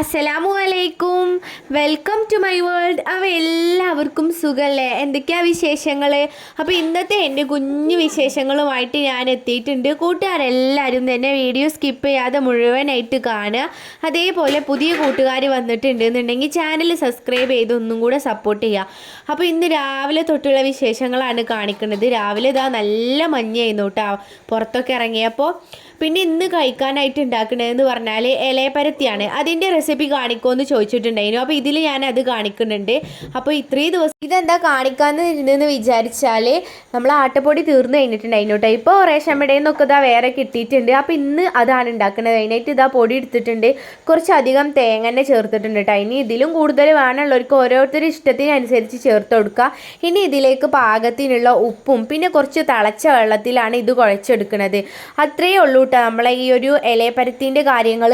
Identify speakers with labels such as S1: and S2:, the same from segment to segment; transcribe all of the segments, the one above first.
S1: അസ്സലാമു അലൈക്കും. Welcome to my world അവ എല്ലാവർക്കും സുഖല്ലേ? എന്തൊക്കെയാ വിശേഷങ്ങൾ അപ്പോൾ ഇന്നത്തെ എന്റെ കുഞ്ഞു വിശേഷങ്ങളുമായിട്ട് ഞാൻ എത്തിയിട്ടുണ്ട്. കൂട്ടുകാരെല്ലാവരും തന്നെ വീഡിയോ സ്കിപ്പ് ചെയ്യാതെ മുഴുവനായിട്ട് കാണുക. അതേപോലെ പുതിയ കൂട്ടുകാർ വന്നിട്ടുണ്ട് എന്നുണ്ടെങ്കിൽ ചാനൽ സബ്സ്ക്രൈബ് ചെയ്ത് ഒന്നും കൂടെ സപ്പോർട്ട് ചെയ്യുക. അപ്പോൾ ഇന്ന് രാവിലെ തൊട്ടുള്ള വിശേഷങ്ങളാണ് കാണിക്കുന്നത്. രാവിലെ ഇതാ നല്ല മഞ്ഞായിരുന്നു കേട്ടോ. പുറത്തൊക്കെ ഇറങ്ങിയപ്പോൾ പിന്നെ ഇന്ന് കഴിക്കാനായിട്ട് ഉണ്ടാക്കണതെന്ന് പറഞ്ഞാൽ ഇലയപ്പരത്തിയാണ്. അതിന്റെ റെസിപ്പി കാണിക്കുമെന്ന് ചോദിച്ചിട്ടുണ്ടായിരുന്നു. അപ്പോൾ ഇതിൽ ഞാൻ അത് കാണിക്കുന്നുണ്ട്. അപ്പോൾ ഇത്രയും ദിവസം ഇതെന്താ കാണിക്കാന്ന് ഇരുന്നെന്ന് വിചാരിച്ചാൽ നമ്മൾ ആട്ടപ്പൊടി തീർന്നു കഴിഞ്ഞിട്ടുണ്ട് കേട്ടോ ഇപ്പോൾ റേഷൻ കടയിൽ നിന്നൊക്കെ ഇതാ വേറെ കിട്ടിയിട്ടുണ്ട്. അപ്പോൾ ഇന്ന് അതാണ് ഉണ്ടാക്കുന്നത്. അതിനായിട്ട് ഇതാ പൊടി എടുത്തിട്ടുണ്ട്. കുറച്ചധികം തേങ്ങ തന്നെ ചേർത്തിട്ടുണ്ട് കേട്ടോ ഇനി ഇതിലും കൂടുതൽ വേണമുള്ളവർക്ക് ഓരോരുത്തരുടെ ഇഷ്ടത്തിനനുസരിച്ച് ചേർത്ത് കൊടുക്കുക. ഇനി ഇതിലേക്ക് പാകത്തിനുള്ള ഉപ്പും പിന്നെ കുറച്ച് തിളച്ച വെള്ളത്തിലാണ് ഇത് കുഴച്ചെടുക്കുന്നത്. അത്രയേ ഉള്ളൂ കേട്ടോ നമ്മളെ ഈ ഒരു ഇലയപ്പരത്തിന്റെ കാര്യങ്ങൾ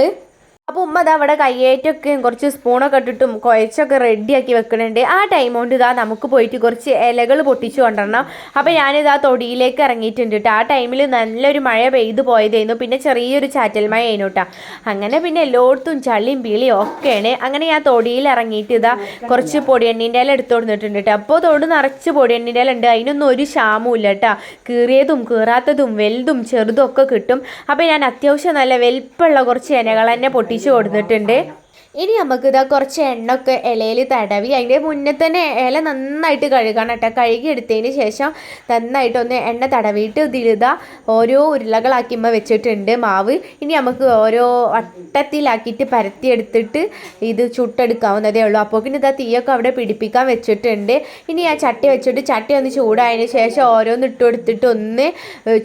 S1: അപ്പോൾ ഉമ്മ അത് അവിടെ കയ്യേറ്റൊക്കെ കുറച്ച് സ്പൂണൊക്കെ ഇട്ടിട്ടും കുഴച്ചൊക്കെ റെഡിയാക്കി വെക്കണുണ്ട്. ആ ടൈം കൊണ്ട് ഇതാ നമുക്ക് പോയിട്ട് കുറച്ച് ഇലകൾ പൊട്ടിച്ചു കൊണ്ടുവരണം. അപ്പോൾ ഞാനിതാ തൊടിയിലേക്ക് ഇറങ്ങിയിട്ടുണ്ട് കേട്ടോ ആ ടൈമിൽ നല്ലൊരു മഴ പെയ്തു പോയതായിരുന്നു പിന്നെ ചെറിയൊരു ചാറ്റൽ മഴ ആയിരുന്നു കേട്ടോ അങ്ങനെ പിന്നെ എല്ലായിടത്തും ചളിയും പിളിയും ഒക്കെയാണ്. അങ്ങനെ ഞാൻ തൊടിയിൽ ഇറങ്ങിയിട്ട് ഇതാ കുറച്ച് പൊടിയെണ്ണീന്റെ ഇല എടുത്തു കൊടുത്തിട്ടുണ്ട് കേട്ടോ അപ്പോൾ തൊട് നിറച്ച് പൊടിയെണ്ണീന്റെ ഇല ഉണ്ട്. അതിനൊന്നും ഒരു ക്ഷാമവും ഇല്ല കേട്ടോ കീറിയതും കീറാത്തതും വലുതും ചെറുതും ഒക്കെ കിട്ടും. അപ്പോൾ ഞാൻ അത്യാവശ്യം നല്ല വലിപ്പമുള്ള കുറച്ച് ഇനകൾ തന്നെ പൊട്ടിച്ചു കൊടുത്തിട്ടുണ്ട്. ഇനി നമുക്ക് ഇതാ കുറച്ച് എണ്ണൊക്കെ ഇലയിൽ തടവി അതിന്റെ മുന്നേ തന്നെ ഇല നന്നായിട്ട് കഴുകണം കേട്ടോ. കഴുകി എടുത്തതിന് ശേഷം നന്നായിട്ടൊന്ന് എണ്ണ തടവിയിട്ട് ഇതിലിതാ ഓരോ ഉരുളകളാക്കിമ്മ വെച്ചിട്ടുണ്ട് മാവ്. ഇനി നമുക്ക് ഓരോ വട്ടത്തിലാക്കിയിട്ട് പരത്തിയെടുത്തിട്ട് ഇത് ചുട്ടെടുക്കാവുന്നതേ ഉള്ളൂ. അപ്പോൾ പിന്നെ ഇതാ തീയൊക്കെ അവിടെ പിടിപ്പിക്കാൻ വെച്ചിട്ടുണ്ട്. ഇനി ആ ചട്ടി വെച്ചിട്ട് ചട്ടി ഒന്ന് ചൂടായതിന് ശേഷം ഓരോന്ന് ഇട്ട് കൊടുത്തിട്ട് ഒന്ന്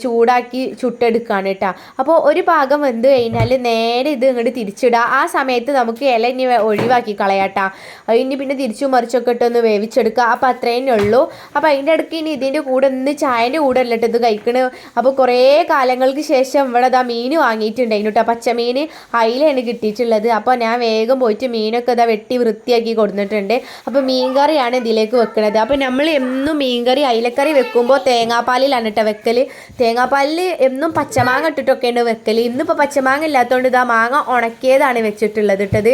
S1: ചൂടാക്കി ചുട്ടെടുക്കുകയാണ് കേട്ടോ. അപ്പോൾ ഒരു ഭാഗം വെന്ത് കഴിഞ്ഞാൽ നേരെ ഇത് ഇങ്ങോട്ട് തിരിച്ചിടുക ആ സമയത്ത് നമുക്ക് ഇല ഇനി ഒഴിവാക്കി കളയാട്ടാ. ഇനി പിന്നെ തിരിച്ചു മറിച്ചൊക്കെ ഇട്ടൊന്ന് വേവിച്ചെടുക്കുക. അപ്പോൾ അത്രേനെ ഉള്ളൂ. അപ്പോൾ അതിന്റെ ഇടയ്ക്ക് ഇനി ഇതിന്റെ കൂടെ ഒന്ന് ചായന്റെ കൂടെ അല്ലട്ടോ ഇത് അപ്പോൾ കുറേ കാലങ്ങൾക്ക് ശേഷം ഇവിടെ ഇതാ മീൻ വാങ്ങിയിട്ടുണ്ട് കേട്ടോ പച്ചമീൻ അയിലാണ് കിട്ടിയിട്ടുള്ളത്. അപ്പോൾ ഞാൻ വേഗം പോയിട്ട് മീനൊക്കെ ഇതാ വെട്ടി വൃത്തിയാക്കി കൊടുത്തിട്ടുണ്ട് അപ്പോൾ മീൻകറിയാണ് ഇതിലേക്ക് വെക്കുന്നത് അപ്പോൾ നമ്മൾ എന്നും മീൻകറി അയിലക്കറി വെക്കുമ്പോൾ തേങ്ങാപ്പാലിലാണ് കേട്ടോ വെക്കൽ തേങ്ങാപ്പാലിൽ എന്നും പച്ചമാങ്ങ ഇട്ടിട്ടൊക്കെയാണ് വെക്കൽ ഇന്നിപ്പോൾ പച്ചമാങ്ങ ഇല്ലാത്തതുകൊണ്ട് ഇതാ മാങ്ങ ഉണക്കിയതാണ് വെച്ചിട്ടുള്ളത് ഇട്ടത്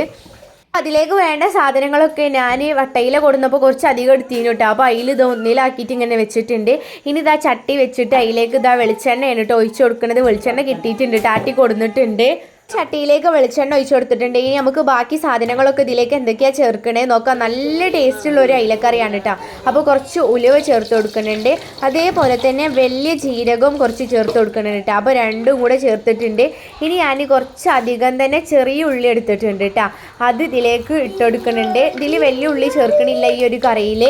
S1: അതിലേക്ക് വേണ്ട സാധനങ്ങളൊക്കെ ഞാൻ വട്ടയില കൊടുന്നപ്പോൾ കുറച്ച് അധികം എടുത്തിരുന്നു കേട്ടോ. അപ്പോൾ അതിൽ ഇത് ഒന്നിലാക്കിയിട്ട് ഇങ്ങനെ വെച്ചിട്ടുണ്ട്. ഇനി ഇതാ ചട്ടി വെച്ചിട്ട് അതിലേക്ക് ഇതാ വെളിച്ചെണ്ണയാണ് കേട്ടോ ഒഴിച്ചു കൊടുക്കുന്നത്. വെളിച്ചെണ്ണ കിട്ടിയിട്ടുണ്ട്. ടാറ്റി കൊടുത്തിട്ടുണ്ട് ചട്ടിയിലേക്ക് വെളിച്ചെണ്ണ ഒഴിച്ചു കൊടുത്തിട്ടുണ്ട്. ഇനി നമുക്ക് ബാക്കി സാധനങ്ങളൊക്കെ ഇതിലേക്ക് എന്തൊക്കെയാണ് ചേർക്കണേ നോക്കാം. നല്ല ടേസ്റ്റുള്ള ഒരു അയിലക്കറിയാണ് കേട്ടോ അപ്പോൾ കുറച്ച് ഉലുവ ചേർത്ത് കൊടുക്കുന്നുണ്ട്. അതേപോലെ തന്നെ വലിയ ജീരകവും കുറച്ച് ചേർത്ത് കൊടുക്കുന്നുണ്ട് കേട്ടോ അപ്പോൾ രണ്ടും കൂടെ ചേർത്തിട്ടുണ്ട്. ഇനി ഞാൻ കുറച്ച് അധികം തന്നെ ചെറിയ ഉള്ളി എടുത്തിട്ടുണ്ട് കേട്ടോ അത് ഇതിലേക്ക് ഇട്ട് കൊടുക്കുന്നുണ്ട്. ഇതിൽ വലിയ ഉള്ളി ചേർക്കണില്ല ഈ ഒരു കറിയിൽ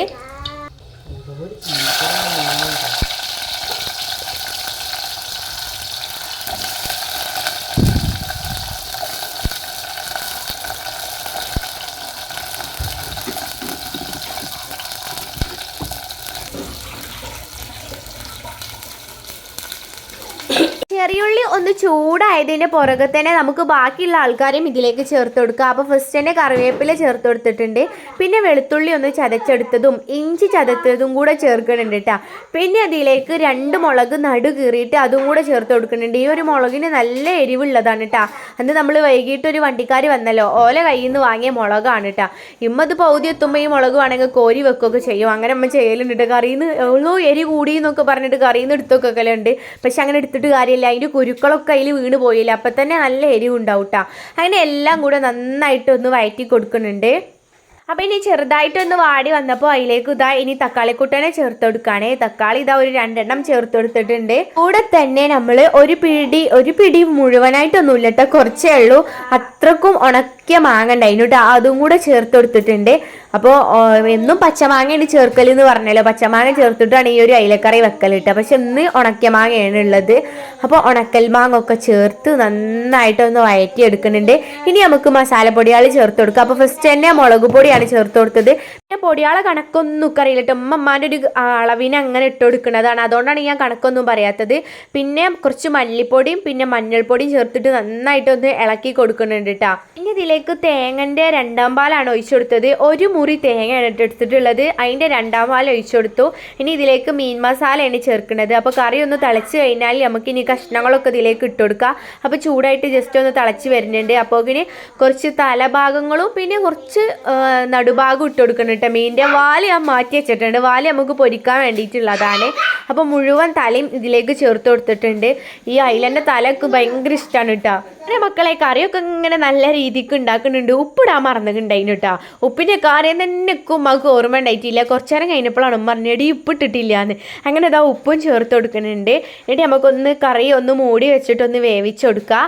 S1: ചെറിയുള്ളി ഒന്ന് ചൂടായതിന്റെ പുറകെ തന്നെ നമുക്ക് ബാക്കിയുള്ള ആൾക്കാരെയും ഇതിലേക്ക് ചേർത്ത് കൊടുക്കാം. അപ്പോൾ ഫസ്റ്റ് തന്നെ കറിവേപ്പില ചേർത്ത് കൊടുത്തിട്ടുണ്ട്. പിന്നെ വെളുത്തുള്ളി ഒന്ന് ചതച്ചെടുത്തതും ഇഞ്ചി ചതച്ചതും കൂടെ ചേർക്കുന്നുണ്ട് കേട്ടോ പിന്നെ അതിലേക്ക് രണ്ട് മുളക് നടു കീറിയിട്ട് അതും കൂടെ ചേർത്ത് കൊടുക്കുന്നുണ്ട്. ഈ ഒരു മുളകിന് നല്ല എരിവുള്ളതാണ് കേട്ടോ അന്ന് നമ്മൾ വൈകിട്ട് ഒരു വണ്ടിക്കാർ വന്നല്ലോ. ഓല കയ്യിൽ നിന്ന് വാങ്ങിയ മുളകാണ് കേട്ടോ ഇമ്മ അത് പൗതി എത്തുമ്പോൾ ഈ മുളക് വേണമെങ്കിൽ കോരി വെക്കുകയൊക്കെ ചെയ്യും. അങ്ങനെ അമ്മ ചെയ്യലുണ്ട് കറിയിൽ നിന്ന് എവളോ എരി കൂടി എന്നൊക്കെ പറഞ്ഞിട്ട് കറിയിൽ നിന്ന് എടുത്തൊക്കെ ഉണ്ട് പക്ഷെ അങ്ങനെ എടുത്തിട്ട് കാര്യമില്ല. അതിന്റെ കുരുക്കളൊക്കെ അതിൽ വീണ് പോയില്ല. അപ്പം തന്നെ നല്ല എരിവ് ഉണ്ടാവും കേട്ടോ അങ്ങനെ എല്ലാം കൂടെ നന്നായിട്ട് ഒന്ന് വയറ്റി കൊടുക്കുന്നുണ്ട്. അപ്പോൾ ഇനി ചെറുതായിട്ടൊന്ന് വാടി വന്നപ്പോൾ അതിലേക്ക് ഇതാ ഇനി തക്കാളിക്കുട്ടനെ ചേർത്ത് കൊടുക്കുകയാണേ തക്കാളി ഇതാ ഒരു രണ്ടെണ്ണം ചേർത്ത് കൊടുത്തിട്ടുണ്ട്. കൂടെ തന്നെ നമ്മൾ ഒരു പിടി ഒരു പിടി മുഴുവനായിട്ടൊന്നുമില്ല കേട്ടോ കുറച്ചേ ഉള്ളൂ. അത്രക്കും ഉണക്കിയ മാങ്ങ ഉണ്ടായിരുന്നു കേട്ടോ അതും കൂടെ ചേർത്ത് കൊടുത്തിട്ടുണ്ട്. അപ്പോൾ എന്നും പച്ചമാങ്ങയാണ് ചേർക്കൽ എന്ന് പറഞ്ഞല്ലോ. പച്ചമാങ്ങ ചേർത്തിട്ടാണ് ഈ ഒരു അയിലക്കറി വെക്കലിട്ട്. പക്ഷെ ഇന്ന് ഉണക്കിയ മാങ്ങയാണ് ഉള്ളത്. അപ്പോൾ ഉണക്കൽ മാങ്ങ ഒക്കെ ചേർത്ത് നന്നായിട്ടൊന്ന് വഴറ്റി എടുക്കുന്നുണ്ട് ഇനി നമുക്ക് മസാലപ്പൊടികൾ ചേർത്ത് കൊടുക്കുക അപ്പോൾ ഫസ്റ്റ് തന്നെ മുളക് പൊടിയാണ് ചേർത്ത് കൊടുത്തത്. പിന്നെ പൊടിയാളെ കണക്കൊന്നും കറിയില്ല കേട്ടോ ഉമ്മ ഒരു അളവിനെ അങ്ങനെ ഇട്ട് കൊടുക്കുന്നതാണ്. അതുകൊണ്ടാണ് ഞാൻ കണക്കൊന്നും പറയാത്തത്. പിന്നെ കുറച്ച് മല്ലിപ്പൊടിയും പിന്നെ മഞ്ഞൾപ്പൊടിയും ചേർത്തിട്ട് നന്നായിട്ടൊന്ന് ഇളക്കി കൊടുക്കുന്നുണ്ട് കേട്ടോ ഇനി ഇതിലേക്ക് തേങ്ങന്റെ രണ്ടാം പാലാണ് ഒഴിച്ചു കൊടുത്തത്. ഒരു മുറി തേങ്ങയാണ് എടുത്തിട്ടുള്ളത്. അതിന്റെ രണ്ടാം പാൽ ഒഴിച്ചു കൊടുത്തു. ഇനി ഇതിലേക്ക് മീൻ മസാലയാണ് ചേർക്കുന്നത്. അപ്പോൾ കറി ഒന്ന് തിളച്ച് കഴിഞ്ഞാൽ നമുക്ക് ഇനി കഷ്ണങ്ങളൊക്കെ ഇതിലേക്ക് ഇട്ട് കൊടുക്കുക അപ്പോൾ ചൂടായിട്ട് ജസ്റ്റ് ഒന്ന് തിളച്ച് വരുന്നുണ്ട്. അപ്പോൾ ഇനി കുറച്ച് തലഭാഗങ്ങളും പിന്നെ കുറച്ച് നടുഭാഗം ഇട്ട് കൊടുക്കണം കേട്ടോ. മീനിന്റെ വാൽ ഞാൻ മാറ്റി വെച്ചിട്ടുണ്ട്. വാൽ നമുക്ക് പൊരിക്കാൻ വേണ്ടിയിട്ടുള്ളതാണ്. അപ്പോൾ മുഴുവൻ തലയും ഇതിലേക്ക് ചേർത്ത് കൊടുത്തിട്ടുണ്ട്. ഈ അയിലന്റെ തലക്ക് ഭയങ്കര ഇഷ്ടമാണ് കേട്ടോ. മക്കളെ കറിയൊക്കെ ഇങ്ങനെ നല്ല രീതിക്ക് ഉണ്ടാക്കുന്നുണ്ട്. ഉപ്പിടാൻ മറന്നിട്ടുണ്ടായിരുന്നു കേട്ടോ ഉപ്പിന്റെ കാര്യം തന്നെ ഉമ്മക്ക് ഓർമ്മ ഉണ്ടായിട്ടില്ല. കുറച്ച് നേരം കഴിഞ്ഞപ്പോഴാണ് ഉമ്മ പറഞ്ഞത് എടി ഉപ്പ് ഇട്ടിട്ടില്ല എന്ന് അങ്ങനെ ഇതാ ഉപ്പും ചേർത്ത് കൊടുക്കുന്നുണ്ട്. എന്നിട്ട് നമുക്കൊന്ന് കറി ഒന്ന് മൂടി വെച്ചിട്ടൊന്ന് വേവിച്ച് കൊടുക്കുക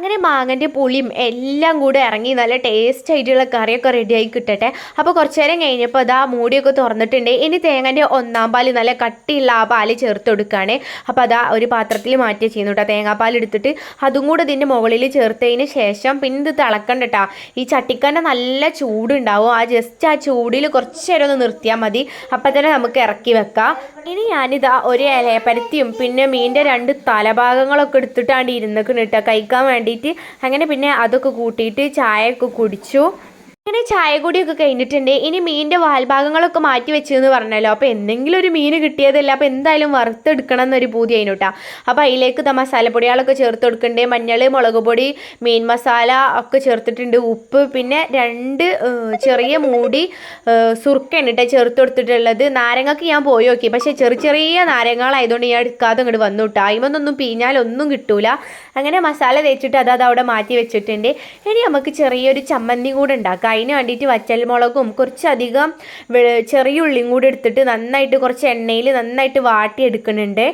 S1: അങ്ങനെ മാങ്ങന്റെ പുളിയും എല്ലാം കൂടെ ഇറങ്ങി നല്ല ടേസ്റ്റ് ആയിട്ടുള്ള കറിയൊക്കെ റെഡിയായി കിട്ടട്ടെ. അപ്പോൾ കുറച്ച് നേരം കഴിഞ്ഞപ്പോൾ അതാ മൂടിയൊക്കെ തുറന്നിട്ടുണ്ട്. ഇനി തേങ്ങന്റെ ഒന്നാം പാൽ നല്ല കട്ടിയുള്ള ആ പാൽ ചേർത്ത് കൊടുക്കുകയാണ്. അപ്പോൾ അതാ ഒരു പാത്രത്തിൽ മാറ്റി ചെയ്യുന്നു കേട്ടോ. തേങ്ങാപ്പാൽ എടുത്തിട്ട് അതും കൂടെ ഇതിന്റെ മുകളിൽ ചേർത്തതിന് ശേഷം പിന്നെ ഇത് തിളക്കണ്ട കേട്ടോ ഈ ചട്ടിക്കന്നെ നല്ല ചൂടുണ്ടാവും. ആ ജസ്റ്റ് ആ ചൂടിൽ കുറച്ച് നേരം ഒന്ന് നിർത്തിയാൽ മതി. അപ്പോൾ തന്നെ നമുക്ക് ഇറക്കി വെക്കാം. ഇനി ഞാനിതാ ഒരു ഇലയപ്പരത്തിയും പിന്നെ മീനിന്റെ രണ്ട് തലഭാഗങ്ങളൊക്കെ എടുത്തിട്ടാണ് ഇരുന്നൊക്കെ കേട്ടോ. കഴിക്കാൻ വേണ്ടിയിട്ട്. അങ്ങനെ പിന്നെ അതൊക്കെ കൂട്ടിയിട്ട് ചായയൊക്കെ കുടിച്ചു. അങ്ങനെ ചായ കൂടിയൊക്കെ കഴിഞ്ഞിട്ടുണ്ട്. ഇനി മീനിന്റെ വാൽഭാഗങ്ങളൊക്കെ മാറ്റി വെച്ചെന്ന് പറഞ്ഞല്ലോ. അപ്പോൾ എന്തെങ്കിലും ഒരു മീൻ കിട്ടിയതല്ല. അപ്പോൾ എന്തായാലും വറുത്തെടുക്കണം എന്നൊരു പൂതി അതിനോട്ടാ അപ്പോൾ അതിലേക്ക് ദാ മസാലപ്പൊടികളൊക്കെ ചേർത്ത് കൊടുക്കണ്ടേ. മഞ്ഞൾ മുളക് പൊടി മീൻ മസാല ഒക്കെ ചേർത്തിട്ടുണ്ട്. ഉപ്പ് പിന്നെ രണ്ട് ചെറിയ മൂടി സുർക്കാണ് കേട്ടോ ചേർത്ത് കൊടുത്തിട്ടുള്ളത്. നാരങ്ങക്ക് ഞാൻ പോയി നോക്കി. പക്ഷേ ചെറിയ ചെറിയ നാരങ്ങളായതുകൊണ്ട് ഞാൻ എടുക്കാതെ ഇങ്ങോട്ട് വന്നു കേട്ടോ അതിമൊന്നൊന്നും പിഞ്ഞാലൊന്നും കിട്ടൂല. അങ്ങനെ മസാല തേച്ചിട്ട് അത് അവിടെ മാറ്റി വെച്ചിട്ടുണ്ട്. ഇനി നമുക്ക് ചെറിയൊരു ചമ്മന്തി കൂടെ ഉണ്ടാക്കാം. അതിന് വേണ്ടിയിട്ട് വറ്റൽമുളകും കുറച്ചധികം ചെറിയ ഉള്ളിയും കൂടി എടുത്തിട്ട് നന്നായിട്ട് കുറച്ച് എണ്ണയിൽ നന്നായിട്ട് വാട്ടി എടുക്കുന്നുണ്ട്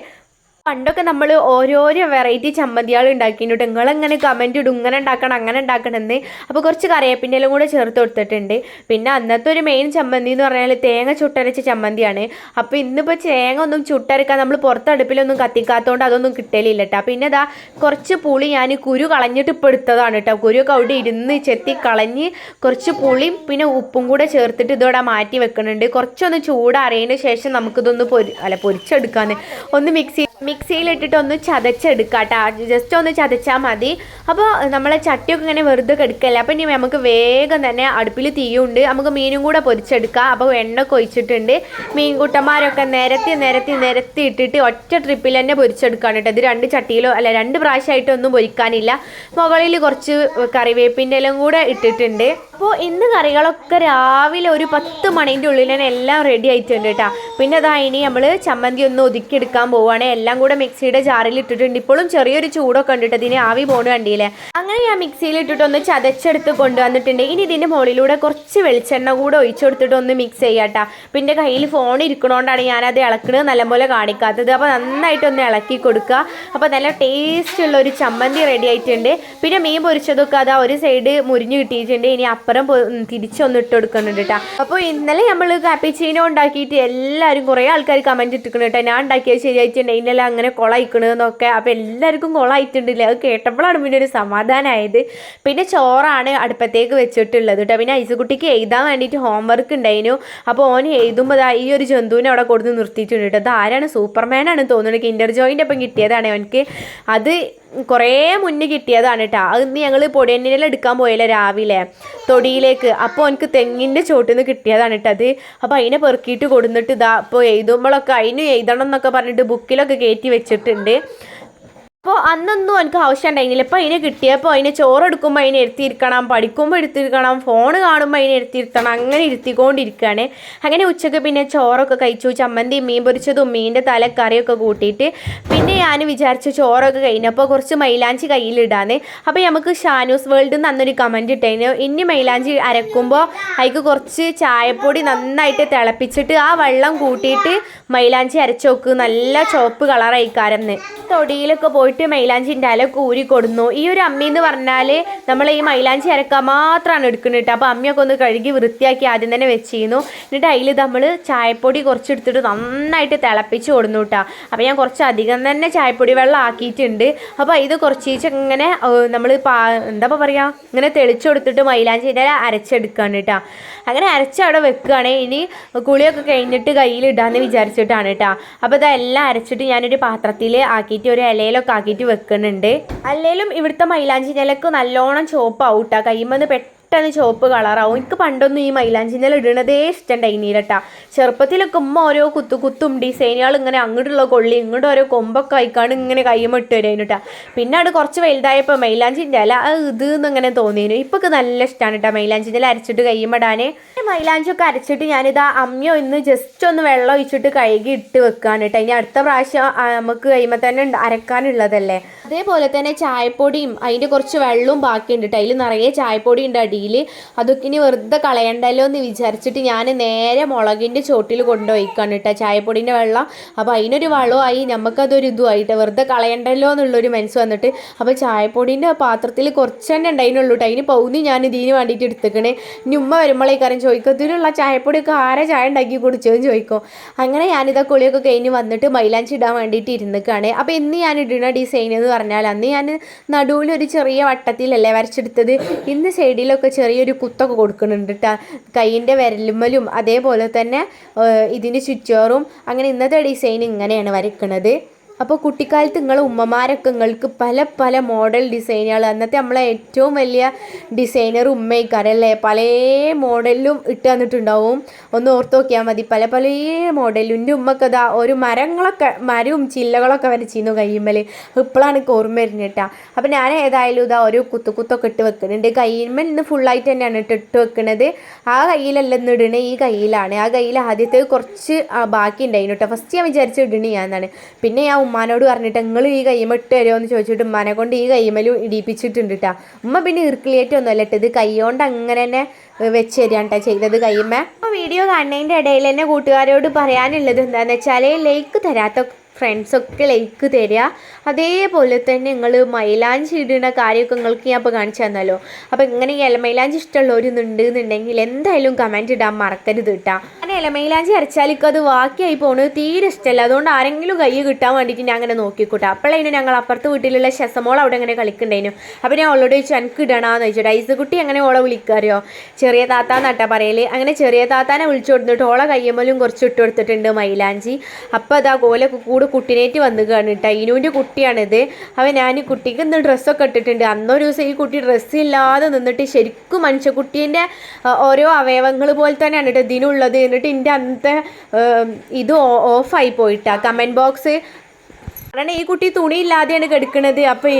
S1: പണ്ടൊക്കെ നമ്മൾ ഓരോരോ വെറൈറ്റി ചമ്മന്തികൾ ഉണ്ടാക്കിയിട്ടുണ്ട്. നിങ്ങളെങ്ങനെ കമന്റ് ഇടും? ഇങ്ങനെ ഉണ്ടാക്കണം അങ്ങനെ ഉണ്ടാക്കണം എന്ന്. അപ്പോൾ കുറച്ച് കറിവേപ്പിന്റെ എല്ലാം കൂടെ ചേർത്ത് കൊടുത്തിട്ടുണ്ട്. പിന്നെ അന്നത്തെ ഒരു മെയിൻ ചമ്മന്തി എന്ന് പറഞ്ഞാൽ തേങ്ങ ചുട്ടരച്ച ചമ്മന്തിയാണ്. അപ്പോൾ ഇന്നിപ്പോൾ തേങ്ങ ഒന്നും ചുട്ടരക്കാൻ നമ്മൾ പുറത്തടുപ്പിലൊന്നും കത്തിക്കാത്തതുകൊണ്ട് അതൊന്നും കിട്ടലില്ല കേട്ടോ പിന്നെ ഇതാ കുറച്ച് പുളി ഞാൻ കുരു കളഞ്ഞിട്ട് ഇപ്പോൾ എടുത്തതാണ് കേട്ടോ കുരുവൊക്കെ അവിടെ ഇരുന്ന് ചെത്തി കളഞ്ഞ് കുറച്ച് പുളിയും പിന്നെ ഉപ്പും കൂടെ ചേർത്തിട്ട് ഇതോടെ മാറ്റി വെക്കുന്നുണ്ട് കുറച്ചൊന്ന് ചൂടറിയതിന് ശേഷം നമുക്കിതൊന്ന് പൊരി അല്ല പൊരിച്ചെടുക്കാന്ന്. ഒന്ന് മിക്സി മിക്സിയിലിട്ടിട്ട് ഒന്ന് ചതച്ചെടുക്കാം കേട്ടോ ജസ്റ്റ് ഒന്ന് ചതച്ചാൽ മതി. അപ്പോൾ നമ്മളെ ചട്ടിയൊക്കെ ഇങ്ങനെ വെറുതെ കെടുക്കല്ലേ? അപ്പം ഇനി നമുക്ക് വേഗം തന്നെ അടുപ്പിൽ തീയുണ്ട്. നമുക്ക് മീനും കൂടെ പൊരിച്ചെടുക്കാം. അപ്പോൾ എണ്ണ കൊഴിച്ചിട്ടുണ്ട്. മീൻകുട്ടന്മാരൊക്കെ നിരത്തി നിരത്തി നിരത്തി ഇട്ടിട്ട് ഒറ്റ ട്രിപ്പിൽ തന്നെ പൊരിച്ചെടുക്കാണ് കേട്ടോ ഇത് രണ്ട് ചട്ടിയിലോ അല്ല രണ്ട് പ്രാവശ്യമായിട്ടൊന്നും പൊരിക്കാനില്ല. മുകളിൽ കുറച്ച് കറിവേപ്പിന്റെ എല്ലാം കൂടെ ഇട്ടിട്ടുണ്ട്. അപ്പോൾ ഇന്ന് കറികളൊക്കെ രാവിലെ ഒരു പത്ത് മണീന്റെ ഉള്ളിൽ തന്നെ എല്ലാം റെഡി ആയിട്ടുണ്ട് കേട്ടോ പിന്നെ അതാ ഇനി നമ്മൾ ചമ്മന്തി ഒന്ന് ഒതുക്കിയെടുക്കാൻ പോവുകയാണ് എല്ലാം കൂടെ മിക്സിയുടെ ജാറിൽ ഇട്ടിട്ടുണ്ട്. ഇപ്പോഴും ചെറിയൊരു ചൂടൊക്കെ ഉണ്ട് കേട്ടോ ഇതിന് ആവി പോണ് കണ്ടില്ലേ? അങ്ങനെ ഞാൻ മിക്സിയിൽ ഇട്ടിട്ട് ഒന്ന് ചതച്ചെടുത്ത് കൊണ്ടുവന്നിട്ടുണ്ട്. ഇനി ഇതിന്റെ മുകളിലൂടെ കുറച്ച് വെളിച്ചെണ്ണ കൂടെ ഒഴിച്ചു കൊടുത്തിട്ട് ഒന്ന് മിക്സ് ചെയ്യാട്ടാ പിന്നെ കയ്യിൽ ഫോൺ ഇരിക്കണോണ്ടാണ് ഞാനത് ഇളക്കണത് നല്ലപോലെ കാണിക്കാത്തത്. അപ്പോൾ നന്നായിട്ടൊന്ന് ഇളക്കി കൊടുക്കുക. അപ്പോൾ നല്ല ടേസ്റ്റ് ഉള്ള ഒരു ചമ്മന്തി റെഡി ആയിട്ടുണ്ട്. പിന്നെ മീൻ പൊരിച്ചതൊക്കെ അതാ ഒരു സൈഡ് മുരിഞ്ഞ് കിട്ടിയിട്ടുണ്ട്. ഇനി അപ്പുറം തിരിച്ചൊന്ന് ഇട്ട് കൊടുക്കുന്നുണ്ട് കേട്ടോ അപ്പോൾ ഇന്നലെ നമ്മൾ കാപ്പിച്ചീനോ ഉണ്ടാക്കിയിട്ട് എല്ലാവരും കുറേ ആൾക്കാർ കമന്റ് ഇട്ടിരിക്കണം കേട്ടോ ഞാൻ ഉണ്ടാക്കിയത് ശരിയായിട്ടുണ്ട് ഇന്നലെ അങ്ങനെ കൊളായിക്കണെന്നൊക്കെ അപ്പോൾ എല്ലാവർക്കും കൊളായിട്ടുണ്ടല്ലേ അത് കേട്ടപ്പോഴാണ് പിന്നെ ഒരു സമാധാനമായത് പിന്നെ ചോറാണ് അടുപ്പത്തേക്ക് വെച്ചിട്ടുള്ളത് കേട്ടോ പിന്നെ ഐസുകുട്ടിക്ക് എഴുതാൻ വേണ്ടിയിട്ട് ഹോംവർക്ക് ഉണ്ടായിരുന്നു അപ്പോൾ ഓൻ എഴുതുമ്പോൾ ഈ ഒരു ജന്തുവിനെ അവിടെ കൊടുത്ത് നിർത്തിയിട്ടുണ്ട് കേട്ടോ അത് ആരാണ്? സൂപ്പർമാനാണ് തോന്നുന്നത് കിൻഡർ ജോയിന്റെ അപ്പം കിട്ടിയതാണ്. അവനക്ക് അത് കുറേ മുന്നേ കിട്ടിയതാണ് കേട്ടോ അത് ഇന്ന് ഞങ്ങൾ പൊടിയണ്ണിനെല്ലാം എടുക്കാൻ പോയല്ലോ രാവിലെ. തൊടിയിലേക്ക്. അപ്പോൾ എനിക്ക് തെങ്ങിന്റെ ചോട്ടിൽ നിന്ന് കിട്ടിയതാണ് കേട്ടോ അത്. അപ്പോൾ അതിനെ പെറുക്കിയിട്ട് കൊടുന്നിട്ട് ഇതാ അപ്പോൾ എഴുതുമ്പോഴൊക്കെ അതിന് എഴുതണം എന്നൊക്കെ പറഞ്ഞിട്ട് ബുക്കിലൊക്കെ കയറ്റി വെച്ചിട്ടുണ്ട്. അപ്പോൾ അന്നൊന്നും എനിക്ക് ആവശ്യം ഉണ്ടായിരുന്നില്ല. ഇപ്പോൾ അതിനെ കിട്ടിയപ്പോൾ അതിനെ ചോറ് എടുക്കുമ്പോൾ അതിനെ എടുത്തിരിക്കണം പഠിക്കുമ്പോൾ എടുത്തിരിക്കണം ഫോൺ കാണുമ്പോൾ അതിനെ എടുത്തിരുത്തണം അങ്ങനെ ഇരുത്തിക്കൊണ്ടിരിക്കുകയാണ്. അങ്ങനെ ഉച്ചയ്ക്ക് പിന്നെ ചോറൊക്കെ കഴിച്ചു. ചമ്മന്തി മീൻ പൊരിച്ചതും മീന്റെ തലക്കറിയൊക്കെ കൂട്ടിയിട്ട് പിന്നെ ഞാൻ വിചാരിച്ചു ചോറൊക്കെ കഴിഞ്ഞപ്പോൾ കുറച്ച് മൈലാഞ്ചി കയ്യിലിടാന്ന്. അപ്പോൾ നമുക്ക് ഷാനൂസ് വേൾഡിൽ നിന്ന് അന്നൊരു കമന്റ് ഇട്ടായിരുന്നു ഇനി മൈലാഞ്ചി അരക്കുമ്പോൾ അതിക്ക് കുറച്ച് ചായപ്പൊടി നന്നായിട്ട് തിളപ്പിച്ചിട്ട് ആ വെള്ളം കൂട്ടിയിട്ട് മൈലാഞ്ചി അരച്ചു നോക്ക് നല്ല ചുവപ്പ് കളറായിക്കാരെന്ന് തൊടിയിലൊക്കെ പോയിട്ട് പോയിട്ട് മൈലാഞ്ചിന്റെ അല കൂരി കൊടുന്നു. ഈ ഒരു അമ്മി എന്ന് പറഞ്ഞാൽ നമ്മൾ ഈ മൈലാഞ്ചി അരക്കാൻ മാത്രമാണ് എടുക്കുന്നത് കേട്ടോ. അപ്പോൾ അമ്മയൊക്കെ ഒന്ന് കഴുകി വൃത്തിയാക്കി ആദ്യം തന്നെ വെച്ചിരുന്നു. എന്നിട്ട് അതിൽ നമ്മൾ ചായപ്പൊടി കുറച്ച് എടുത്തിട്ട് നന്നായിട്ട് തിളപ്പിച്ച് കൊടുന്നു കേട്ടോ. അപ്പോൾ ഞാൻ കുറച്ച് അധികം തന്നെ ചായപ്പൊടി വെള്ളം ആക്കിയിട്ടുണ്ട്. അപ്പോൾ ഇത് കുറച്ച് ഇങ്ങനെ നമ്മൾ പാ എന്താ പറയുക ഇങ്ങനെ തെളിച്ചു കൊടുത്തിട്ട് മൈലാഞ്ചിന്റെ ഇല അരച്ചെടുക്കുകയാണ് കേട്ടോ. അങ്ങനെ അരച്ച് അവിടെ വെക്കുകയാണ്. ഇനി കുളിയൊക്കെ കഴിഞ്ഞിട്ട് കയ്യിലിടാന്ന് വിചാരിച്ചിട്ടാണ് കേട്ടോ. അപ്പോൾ ഇതെല്ലാം അരച്ചിട്ട് ഞാനൊരു പാത്രത്തിൽ ആക്കിയിട്ട് ഒരു ഇലയിലൊക്കെ ആക്കിയിട്ട് വെക്കുന്നുണ്ട്. അല്ലെങ്കിലും ഇവിടുത്തെ മൈലാഞ്ചി നിലയ്ക്ക് നല്ലോണം ചോപ്പാവും ഔട്ടാ കയ്യുമ്പോൾ പെട്ടെന്ന് ചുവപ്പ് കളറാവും. എനിക്ക് പണ്ടൊന്നും ഈ മൈലാഞ്ചിന്നൽ ഇടണതേ ഇഷ്ടം കേട്ടാ ചെറുപ്പത്തിലൊക്കെ ഉമ്മ ഓരോ കുത്തു കുത്തും ഡിസൈനുകൾ ഇങ്ങനെ അങ്ങോട്ടുള്ള കൊള്ളി ഇങ്ങോട്ട് ഓരോ കൊമ്പൊക്കെ ആയിക്കാണ് ഇങ്ങനെ കയ്യുമിട്ട് വരും കേട്ടാ പിന്നെ അത് കുറച്ച് വലുതായപ്പോൾ മൈലാഞ്ചിന്റെ അല്ല ഇത് എന്നിങ്ങനെ തോന്നിയിരുന്നു. ഇപ്പൊക്കെ നല്ല ഇഷ്ടമാണ് കേട്ടോ മൈലാഞ്ചിന്റെ അരച്ചിട്ട് കൈമിടാനേ മൈലാഞ്ചൊക്കെ അരച്ചിട്ട് ഞാനിതാ അമ്മയോ ഇന്ന് ജസ്റ്റ് ഒന്ന് വെള്ളം ഒഴിച്ചിട്ട് കഴുകി ഇട്ട് വെക്കുകയാണ് കേട്ടോ. ഇനി അടുത്ത പ്രാവശ്യം നമുക്ക് കഴിയുമ്പോൾ തന്നെ അരക്കാനുള്ളതല്ലേ. അതേപോലെ തന്നെ ചായപ്പൊടിയും അതിന്റെ കുറച്ച് വെള്ളവും ബാക്കിയുണ്ട് കേട്ടോ. അതിൽ നിറയെ ചായപ്പൊടി ഉണ്ട് അടിയിൽ അതൊക്കെ ഇനി വെറുതെ കളയണ്ടല്ലോ എന്ന് വിചാരിച്ചിട്ട് ഞാൻ നേരെ മുളകിന്റെ ചോട്ടിൽ കൊണ്ടുപോയിക്കാണ് കേട്ടോ ചായപ്പൊടിന്റെ വെള്ളം. അപ്പോൾ അതിനൊരു വളമായി നമുക്കതൊരു ഇതുമായിട്ട് വെറുതെ കളയണ്ടല്ലോ എന്നുള്ളൊരു മനസ്സ് വന്നിട്ട്. അപ്പോൾ ചായപ്പൊടിന്റെ പാത്രത്തിൽ കുറച്ച് തന്നെ ഉണ്ടായിരുന്നുള്ളൂ കേട്ടോ. അതിന് പൗന്നി ഞാൻ ഇതിന് വേണ്ടിയിട്ട് എടുത്തേക്കണേ. ഇനി ഉമ്മ വരുമ്പോഴേക്കാരം ചോദിക്കും ഇതിലുള്ള ചായപ്പൊടിയൊക്കെ ആരാ ചായ ഉണ്ടാക്കി കുടിച്ചതെന്ന് ചോദിക്കും. അങ്ങനെ ഞാനിതാ കുളിയൊക്കെ കഴിഞ്ഞ് വന്നിട്ട് മൈലാഞ്ചി ഇടാൻ വേണ്ടിയിട്ട് ഇരുന്നിക്കാണ്. അപ്പോൾ ഇന്ന് ഞാൻ ഇടുന്ന ഡിസൈൻ എന്ന് പറഞ്ഞാൽ അന്ന് ഞാൻ നടുവിൽ ഒരു ചെറിയ വട്ടത്തിലല്ലേ വരച്ചെടുത്തത്. ഇന്ന് സൈഡിലൊക്കെ ചെറിയൊരു കുത്തൊക്കെ കൊടുക്കുന്നുണ്ട് കേട്ടോ കൈയിന്റെ വിരലുമ്മലും അതേപോലെ തന്നെ ഇതിന് ചുറ്റോറും. അങ്ങനെ ഇന്നത്തെ ഡിസൈൻ ഇങ്ങനെയാണ് വരയ്ക്കുന്നത് അപ്പോൾ കുട്ടിക്കാലത്ത് നിങ്ങൾ ഉമ്മമാരൊക്കെ നിങ്ങൾക്ക് പല പല മോഡൽ ഡിസൈനുകൾ അന്നത്തെ നമ്മളെ ഏറ്റവും വലിയ ഡിസൈനർ ഉമ്മയ്ക്കാരല്ലേ പല മോഡലിലും ഇട്ട് തന്നിട്ടുണ്ടാവും. ഒന്ന് ഓർത്ത് നോക്കിയാൽ മതി. പല പല മോഡലും എന്റെ ഉമ്മക്കതാ ഒരു മരങ്ങളൊക്കെ മരവും ചില്ലകളൊക്കെ വരച്ചിരുന്നു കയ്യുമ്മൽ ഇപ്പോഴാണ് ഓർമ്മ വരുന്നത് കേട്ടോ. അപ്പോൾ ഞാൻ ഏതായാലും ഇതാ ഒരു കുത്തു കുത്തൊക്കെ ഇട്ട് വെക്കുന്നുണ്ട്. കയ്യുമ്മൽ ഇന്ന് ഫുള്ളായിട്ട് തന്നെയാണ് ഇട്ട് ഇട്ട് വെക്കുന്നത് ആ കയ്യിലല്ല ഇന്ന് ഇടണേ ഈ കയ്യിലാണ്. ആ കയ്യിൽ ആദ്യത്തെ കുറച്ച് ബാക്കി ഉണ്ടായിരുന്നു കേട്ടോ. ഫസ്റ്റ് ഞാൻ വിചാരിച്ചു ഇടണേ ഞാനാണ്. പിന്നെ ഞാൻ ഉമ്മാനോട് പറഞ്ഞിട്ട് നിങ്ങൾ ഈ കൈമ ഇട്ട് തരുമോ എന്ന് ചോദിച്ചിട്ട് ഉമ്മാനെ കൊണ്ട് ഈ കൈമൽ ഇടിപ്പിച്ചിട്ടുണ്ട് കേട്ടോ ഉമ്മ പിന്നെ ഇറുക്കിലേറ്റ് ഒന്നും അല്ല ഇട്ടത് കൈ കൊണ്ട് അങ്ങനെ തന്നെ വെച്ച് തരാം കേട്ടോ ചെയ്തത് കൈമ അപ്പോൾ വീഡിയോ കാണുന്നതിന്റെ ഇടയിൽ തന്നെ കൂട്ടുകാരോട് പറയാനുള്ളത് എന്താണെന്ന് വെച്ചാൽ ലൈക്ക് തരാത്ത ഫ്രണ്ട്സൊക്കെ ലൈക്ക് തരിക അതേപോലെ തന്നെ നിങ്ങൾ മൈലാഞ്ചി ഇടുന്ന കാര്യമൊക്കെ നിങ്ങൾക്ക് ഞാൻ അപ്പോൾ കാണിച്ചു തന്നല്ലോ. അപ്പോൾ ഇങ്ങനെ ഈ ഇലമൈലാഞ്ചി ഇഷ്ടമുള്ളവരുന്നുണ്ട് എന്നുണ്ടെങ്കിൽ എന്തായാലും കമന്റ് ഇടാൻ മറക്കരുത് കേട്ടോ അങ്ങനെ ഇലമൈലാഞ്ചി അരച്ചാലിക്ക് അത് വാക്കിയായി പോകുന്നത് തീരെ ഇഷ്ടമല്ല അതുകൊണ്ട് ആരെങ്കിലും കൈ കിട്ടാൻ വേണ്ടിയിട്ട് ഞാൻ അങ്ങനെ നോക്കിക്കൂട്ടെ. അപ്പോഴതിന് ഞങ്ങൾ അപ്പുറത്ത് വീട്ടിലുള്ള ശസമോൾ അവിടെ അങ്ങനെ കളിക്കണ്ടേനു. അപ്പോൾ ഞാൻ ഓൾറെഡി ചോദിച്ചു എനിക്ക് ഇടണമെന്ന് ചോദിച്ചു. ഐസ് കുട്ടി അങ്ങനെ ഓളെ വിളിക്കാറിയോ? ചെറിയ താത്ത എന്നാട്ടാ പറയൽ. അങ്ങനെ ചെറിയ താത്താനെ വിളിച്ചു കൊടുത്തിട്ട് ഓളെ കയ്യമ്മലും കുറച്ച് ഇട്ട് കൊടുത്തിട്ടുണ്ട് മൈലാഞ്ചി അപ്പോൾ അതാ ഓലെ കൂടെ കുട്ടിനേറ്റ് വന്നു കേട്ടോ ഇനുവിന്റെ കുട്ടിയാണിത്. അവൻ ഞാൻ ഈ കുട്ടിക്ക് ഇന്ന് ഡ്രസ്സൊക്കെ ഇട്ടിട്ടുണ്ട്. അന്നൊരു ദിവസം ഈ കുട്ടി ഡ്രസ്സ് ഇല്ലാതെ നിന്നിട്ട് ശരിക്കും മനുഷ്യക്കുട്ടീന്റെ ഓരോ അവയവങ്ങൾ പോലെ തന്നെയാണ് കേട്ടോ ഇതിനുള്ളത് എന്നിട്ട് എന്റെ അന്നത്തെ ഇത് ഓഫായി പോയിട്ടാ കമന്റ് ബോക്സ് കാരണം ഈ കുട്ടി തുണിയില്ലാതെയാണ് കിടക്കുന്നത് അപ്പോൾ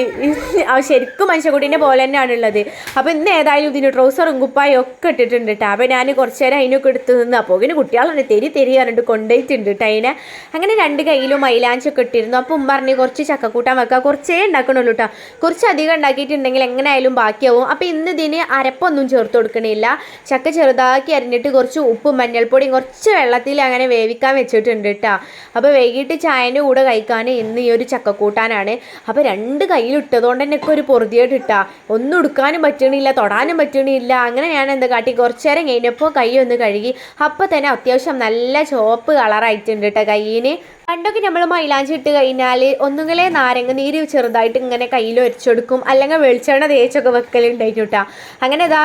S1: ശരിക്കും മനുഷ്യക്കുട്ടീനെ പോലെ തന്നെയാണ് ഉള്ളത് അപ്പോൾ ഇന്ന് ഏതായാലും ഇതിന് ട്രൗസറും കുപ്പായും ഒക്കെ ഇട്ടിട്ടുണ്ട് കേട്ടോ അപ്പോൾ ഞാൻ കുറച്ച് നേരം അതിനൊക്കെ എടുത്ത് നിന്ന് അപ്പോൾ ഇങ്ങനെ കുട്ടികളാണ് തെരി തെരി പറഞ്ഞിട്ട് കൊണ്ടുപോയിട്ടുണ്ട് കേട്ടോ അതിനെ. അങ്ങനെ രണ്ട് കയ്യിലും മൈലാഞ്ചൊക്കെ ഇട്ടിരുന്നു. അപ്പോൾ ഉമ്മ പറഞ്ഞ് കുറച്ച് ചക്കക്കൂട്ടാൻ വെക്കുക കുറച്ചേ ഉണ്ടാക്കണുള്ളൂ കേട്ടോ കുറച്ച് അധികം ഉണ്ടാക്കിയിട്ടുണ്ടെങ്കിൽ എങ്ങനെയായാലും ബാക്കിയാവും. അപ്പോൾ ഇന്ന് ഇതിന് അരപ്പൊന്നും ചേർത്ത് കൊടുക്കണില്ല. ചക്ക ചെറുതാക്കി അരിഞ്ഞിട്ട് കുറച്ച് ഉപ്പും മഞ്ഞൾപ്പൊടിയും കുറച്ച് വെള്ളത്തിൽ അങ്ങനെ വേവിക്കാൻ വെച്ചിട്ടുണ്ട് കേട്ടോ അപ്പോൾ വൈകിട്ട് ചായന്റെ കൂടെ കഴിക്കാൻ ഇന്ന് ഈ ഒരു ചക്കക്കൂട്ടാനാണ്. അപ്പോൾ രണ്ട് കയ്യിലിട്ടതുകൊണ്ട് തന്നെ ഒക്കെ ഒരു പൊറുതിയായിട്ട് ഇട്ടാ ഒന്നും ഉടുക്കാനും പറ്റണില്ല തൊടാനും പറ്റണില്ല. അങ്ങനെ ഞാൻ എന്താ കാട്ടി? കുറച്ച് നേരം കഴിഞ്ഞപ്പോൾ കൈ ഒന്ന് കഴുകി. അപ്പോൾ തന്നെ അത്യാവശ്യം നല്ല ചുവപ്പ് കളറായിട്ടുണ്ട് കേട്ടോ കയ്യിന്. പണ്ടൊക്കെ നമ്മൾ മൈലാഞ്ചി ഇട്ട് കഴിഞ്ഞാൽ ഒന്നുകിലെ നാരങ്ങ നീര് ചെറുതായിട്ട് ഇങ്ങനെ കയ്യിൽ ഒരച്ചെടുക്കും. അല്ലെങ്കിൽ വെളിച്ചെണ്ണ തേച്ചൊക്കെ വെക്കലുണ്ടായിട്ട് കേട്ടോ അങ്ങനെ ഇതാ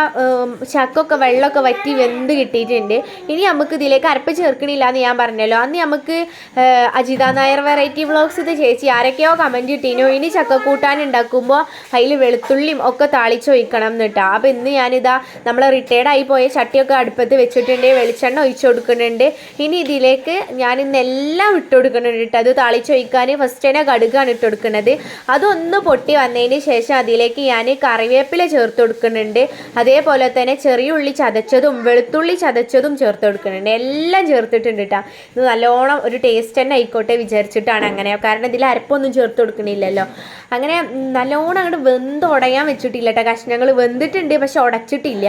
S1: ചക്കൊക്കെ വെള്ളമൊക്കെ വറ്റി വെന്ത് കിട്ടിയിട്ടുണ്ട്. ഇനി നമുക്ക് ഇതിലേക്ക് അരപ്പ് ചേർക്കണില്ല എന്ന് ഞാൻ പറഞ്ഞല്ലോ. അന്ന് നമുക്ക് അജിത നായർ വെറൈറ്റി വ്ളോഗ്സ് ഇത് ചേച്ചി ആരൊക്കെയോ കമന്റ് ഇട്ടീനു ഇനി ചക്കക്കൂട്ടാൻ ഉണ്ടാക്കുമ്പോൾ അതിൽ വെളുത്തുള്ളിയും ഒക്കെ താളിച്ചൊഴിക്കണം എന്നിട്ടാ. അപ്പോൾ ഇന്ന് ഞാനിതാ നമ്മൾ റിട്ടയർഡ് ആയി പോയ ചട്ടിയൊക്കെ അടുപ്പത്ത് വെച്ചിട്ടുണ്ട്. വെളിച്ചെണ്ണ ഒഴിച്ചു കൊടുക്കുന്നുണ്ട്. ഇനി ഇതിലേക്ക് ഞാൻ ഇന്ന് എല്ലാം ഇട്ട് കൊടുക്കുന്നുണ്ട് കേട്ടോ അത് താളിച്ചൊഴിക്കാൻ ഫസ്റ്റ് തന്നെ കടുകാണ് ഇട്ട് കൊടുക്കുന്നത്. അതൊന്ന് പൊട്ടി വന്നതിന് ശേഷം അതിലേക്ക് ഞാൻ കറിവേപ്പില ചേർത്ത് കൊടുക്കുന്നുണ്ട്. അതേപോലെ തന്നെ ചെറിയ ഉള്ളി ചതച്ചതും വെളുത്തുള്ളി ചതച്ചതും ചേർത്ത് കൊടുക്കുന്നുണ്ട്. എല്ലാം ചേർത്തിട്ടുണ്ട് കേട്ടോ ഇത് നല്ലോണം ഒരു ടേസ്റ്റ് തന്നെ ആയിക്കോട്ടെ വിചാരിച്ചിട്ടാണ് അങ്ങനെ. കാരണം ഇതിൽ അരപ്പൊന്നും ചേർത്ത് കൊടുക്കണില്ലല്ലോ. അങ്ങനെ നല്ലോണം അങ്ങോട്ട് വെന്ത് ഉടയാൻ വെച്ചിട്ടില്ല കേട്ടോ കഷ്ണങ്ങൾ വെന്തിട്ടുണ്ട് പക്ഷെ ഉടച്ചിട്ടില്ല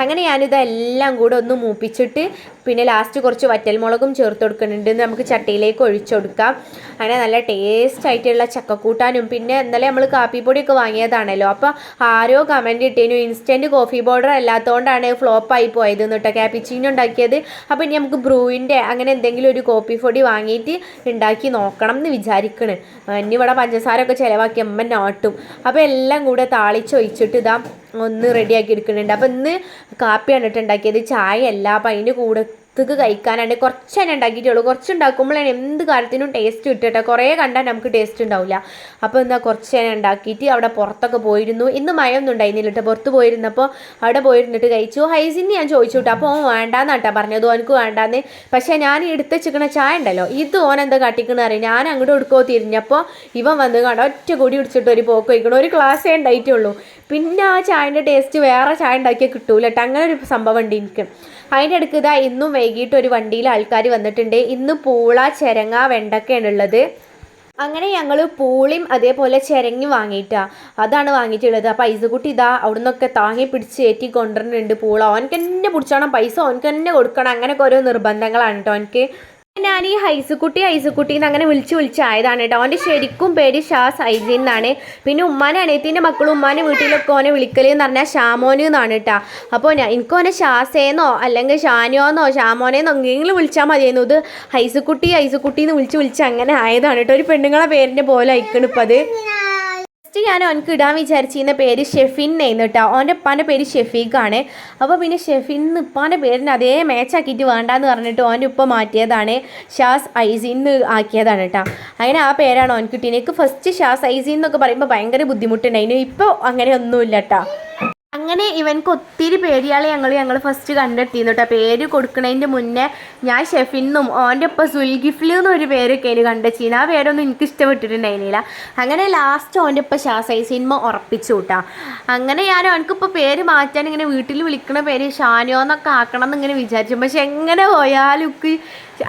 S1: അങ്ങനെ ഞാനിതെല്ലാം കൂടെ ഒന്ന് മൂപ്പിച്ചിട്ട് പിന്നെ ലാസ്റ്റ് കുറച്ച് വറ്റൽമുളകും ചേർത്ത് കൊടുക്കുന്നുണ്ട്. നമുക്ക് ചട്ടിയിലേക്ക് ഒഴിച്ചു കൊടുക്കാം. അങ്ങനെ നല്ല ടേസ്റ്റ് ആയിട്ടുള്ള ചക്കക്കൂട്ടാനും പിന്നെ ഇന്നലെ നമ്മൾ കാപ്പിപ്പൊടിയൊക്കെ വാങ്ങിയതാണല്ലോ. അപ്പോൾ ആരോ കമന്റ് ഇട്ടേനു ഇൻസ്റ്റന്റ് കോഫി പൗഡർ അല്ലാത്തതുകൊണ്ടാണ് ഫ്ലോപ്പായി പോയത് എന്നിട്ട് ക്യാപ്പിച്ചിനോ ഉണ്ടാക്കിയത്. അപ്പോൾ ഇനി നമുക്ക് ബ്രൂവിന്റെ അങ്ങനെ എന്തെങ്കിലും ഒരു കോഫി പൊടി വാങ്ങിയിട്ട് ഉണ്ടാക്കി നോക്കണം എന്ന് വിചാരിക്കണ്. ഇനി ഇവിടെ പഞ്ചസാര ഒക്കെ ചിലവാക്കി അമ്മ നാട്ടും. അപ്പോൾ എല്ലാം കൂടെ താളിച്ചൊഴിച്ചിട്ട് ഇതാ ഒന്ന് റെഡിയാക്കി എടുക്കുന്നുണ്ട്. അപ്പോൾ ഇന്ന് കാപ്പിയാണ് കേട്ടോ ഉണ്ടാക്കിയത് ചായ അല്ല. അപ്പോൾ അതിന്റെ കൂടെ ക്ക് കഴിക്കാനാണ്. കുറച്ച് തന്നെ ഉണ്ടാക്കിയിട്ടുള്ളൂ. കുറച്ച് ഉണ്ടാക്കുമ്പോഴാണ് എന്ത് കാര്യത്തിനും ടേസ്റ്റ് കിട്ടട്ടെ കുറേ കണ്ടാൽ നമുക്ക് ടേസ്റ്റ് ഉണ്ടാവില്ല. അപ്പോൾ എന്താ കുറച്ച് തന്നെ ഉണ്ടാക്കിയിട്ട് അവിടെ പുറത്തൊക്കെ പോയിരുന്നു. ഇന്ന് മഴയൊന്നും ഉണ്ടായിരുന്നില്ല കേട്ടോ. പുറത്ത് പോയിരുന്നപ്പോൾ അവിടെ പോയിരുന്നിട്ട് കഴിച്ചു. ഹൈസിന് ഞാൻ ചോദിച്ചു കേട്ടോ. അപ്പോൾ ഓൻ വേണ്ടാന്നാട്ടാ പറഞ്ഞത്. ഓനക്ക് വേണ്ടാന്ന്. പക്ഷേ ഞാൻ എടുത്ത് വെച്ചിരിക്കണ ചായ ഉണ്ടല്ലോ. ഇത് ഓൻ എന്താ കാട്ടിക്കണ അറിയാം? ഞാൻ അങ്ങോട്ട് എടുക്കോ തിരിഞ്ഞപ്പോൾ ഇവൻ വന്ന് കണ്ട? ഒറ്റ കൂടി പിടിച്ചിട്ട് ഒരു പോക്ക് വയ്ക്കണം ഒരു ക്ലാസ്സേ ഉണ്ടായിട്ടുള്ളൂ. പിന്നെ ആ ചായന്റെ ടേസ്റ്റ് വേറെ ചായ ഉണ്ടാക്കിയാൽ കിട്ടൂല കേട്ടോ. അങ്ങനെ ഒരു സംഭവം ഉണ്ട് എനിക്ക്. അതിന്റെ അടുക്ക് ഇന്നും വൈകിട്ട് ഒരു വണ്ടിയിൽ ആൾക്കാർ വന്നിട്ടുണ്ട്. ഇന്ന് പൂള ചെരങ്ങ വെണ്ടക്കയാണ് ഉള്ളത്. അങ്ങനെ ഞങ്ങൾ പൂളിയും അതേപോലെ ചിരങ്ങി വാങ്ങിയിട്ടാ. അതാണ് വാങ്ങിയിട്ടുള്ളത്. അപ്പോൾ ഐസുകുട്ടി ഇതാ അവിടെ നിന്നൊക്കെ താങ്ങി പിടിച്ച് ഏറ്റി കൊണ്ടുവരുന്നുണ്ട് പൂള. ഓനക്ക് തന്നെ പിടിച്ചോണം. പൈസ ഓനക്ക് തന്നെ കൊടുക്കണം. അങ്ങനെയൊക്കെ ഓരോ നിർബന്ധങ്ങളാണ് കേട്ടോ എനിക്ക് ഞാൻ ഈ ഹൈസുക്കുട്ടി ഹൈസുക്കുട്ടി എന്ന് അങ്ങനെ വിളിച്ച് വിളിച്ചായതാണ് കേട്ടോ. അവന്റെ ശരിക്കും പേര് ഷാ സൈജി എന്നാണ്. പിന്നെ ഉമ്മാനെ അനിയത്തിന്റെ മക്കളും ഉമ്മാനെ വീട്ടിലൊക്കെ ഓനെ വിളിക്കൽ എന്ന് പറഞ്ഞാൽ ഷാമോന് എന്നാണ് കേട്ടോ. അപ്പോൾ ഞാൻ എനിക്ക് ഓനെ ഷാസേന്നോ അല്ലെങ്കിൽ ഷാനിയോന്നോ ഷാമോനെന്നോ എന്തെങ്കിലും വിളിച്ചാൽ മതിയായിരുന്നു. ഇത് ഹൈസുക്കുട്ടി ഹൈസുക്കുട്ടി എന്ന് വിളിച്ച് വിളിച്ച് അങ്ങനെ ആയതാണ് കേട്ടോ. ഒരു പെണ്ണുങ്ങളെ പേരിന്റെ പോലെ അയക്കണിപ്പത് ഫസ്റ്റ് ഞാൻ അവനക്ക് ഇടാൻ വിചാരിച്ചിരുന്ന പേര് ഷെഫിൻ എന്നായിരുന്നു കേട്ടോ അവന്റെ ഉപ്പാന്റെ പേര് ഷെഫീഖാണ്. അപ്പോൾ പിന്നെ ഷെഫിൻ എന്ന് ഉപ്പാന്റെ പേരിന് അതേ മാച്ചാക്കിയിട്ട് വേണ്ടാന്ന് പറഞ്ഞിട്ട് ഓന്റെ ഉപ്പ മാറ്റിയതാണ് ഷാസ് ഐസിൻ എന്ന് ആക്കിയതാണ് കേട്ടോ അങ്ങനെ ആ പേരാണ് ഓൻ എനിക്ക് ഫസ്റ്റ് ഷാസ് ഐസിൻ എന്നൊക്കെ പറയുമ്പോൾ ഭയങ്കര ബുദ്ധിമുട്ടുണ്ടായിരുന്നു ഇപ്പോൾ അങ്ങനെ ഒന്നുമില്ല കേട്ടോ അങ്ങനെ ഇവൻക്ക് ഒത്തിരി പേടിയാളെ ഞങ്ങൾ ഞങ്ങൾ ഫസ്റ്റ് കണ്ടെത്തിയിരുന്നു കേട്ടോ പേര് കൊടുക്കുന്നതിന്റെ മുന്നേ ഞാൻ ഷെഫിന്നും ഓന്റെ ഒപ്പം സുൽഗിഫ്ലു എന്നൊരു പേരൊക്കെ അതിന് കണ്ടെത്തിയിരുന്നു ആ പേരൊന്നും എനിക്ക് ഇഷ്ടപ്പെട്ടിട്ടുണ്ടായിരുന്നില്ല. അങ്ങനെ ലാസ്റ്റ് ഓന്റെ ഒപ്പം ഷാസൈ സിനിമ ഉറപ്പിച്ചു കൂട്ടാ അങ്ങനെ ഞാൻ അവനക്കിപ്പോൾ പേര് മാറ്റാൻ ഇങ്ങനെ വീട്ടിൽ വിളിക്കുന്ന പേര് ഷാനോ എന്നൊക്കെ ആക്കണം എന്നിങ്ങനെ വിചാരിച്ചു. പക്ഷെ എങ്ങനെ പോയാലും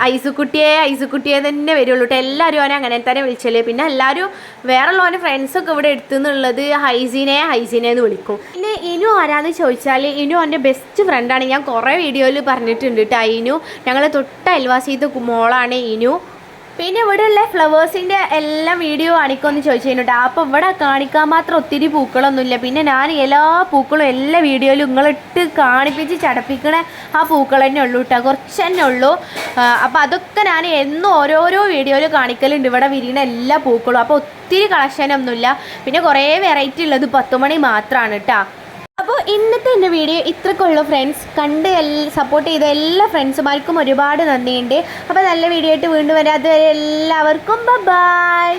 S1: ഐസുക്കുട്ടിയെ ഐസുക്കുട്ടിയെ തന്നെ വരുള്ളൂ കേട്ടോ എല്ലാവരും അവനെ അങ്ങനെ തന്നെ വിളിച്ചല്ലേ. പിന്നെ എല്ലാവരും വേറെ അവന്റെ ഫ്രണ്ട്സൊക്കെ ഇവിടെ എടുത്തുന്നുള്ളത് ഹൈസീനെ ഹൈസീനെ എന്ന് വിളിക്കും. പിന്നെ ഇനു ആരാന്ന് ചോദിച്ചാൽ ഇനു എന്റെ ബെസ്റ്റ് ഫ്രണ്ടാണ് ഞാൻ കുറേ വീഡിയോയിൽ പറഞ്ഞിട്ടുണ്ട് കേട്ടോ ഇനു. ഞങ്ങൾ തൊട്ട അയൽവാസിയത്തെ മോളാണ് ഇനു. പിന്നെ ഇവിടെയുള്ള ഫ്ലവേഴ്സിന്റെ എല്ലാം വീഡിയോ കാണിക്കുമെന്ന് ചോദിച്ചിട്ടുണ്ട് അപ്പോൾ ഇവിടെ കാണിക്കാൻ മാത്രം ഒത്തിരി പൂക്കളൊന്നുമില്ല. പിന്നെ ഞാൻ എല്ലാ പൂക്കളും എല്ലാ വീഡിയോയിലും നിങ്ങളിട്ട് കാണിപ്പിച്ച് ചടപ്പിക്കണ ആ പൂക്കൾ തന്നെ ഉള്ളൂ കേട്ടോ കുറച്ച് തന്നെ ഉള്ളൂ. അപ്പോൾ അതൊക്കെ ഞാൻ എന്നും ഓരോരോ വീഡിയോയിൽ കാണിക്കലുണ്ട്. ഇവിടെ വിരിയണ എല്ലാ പൂക്കളും. അപ്പോൾ ഒത്തിരി കളക്ഷനൊന്നുമില്ല പിന്നെ കുറേ വെറൈറ്റി ഉള്ളത് പത്ത് മണി മാത്രമാണ് കേട്ടോ അപ്പോൾ ഇന്നത്തെ എന്റെ വീഡിയോ ഇത്രക്കുള്ളൂ ഫ്രണ്ട്സ് കണ്ട് സപ്പോർട്ട് ചെയ്ത എല്ലാ ഫ്രണ്ട്സുമാർക്കും ഒരുപാട് നന്ദിയുണ്ട്. അപ്പോൾ നല്ല വീഡിയോ ആയിട്ട് വീണ്ടും വരാം. അതുവരെ എല്ലാവർക്കും ബൈ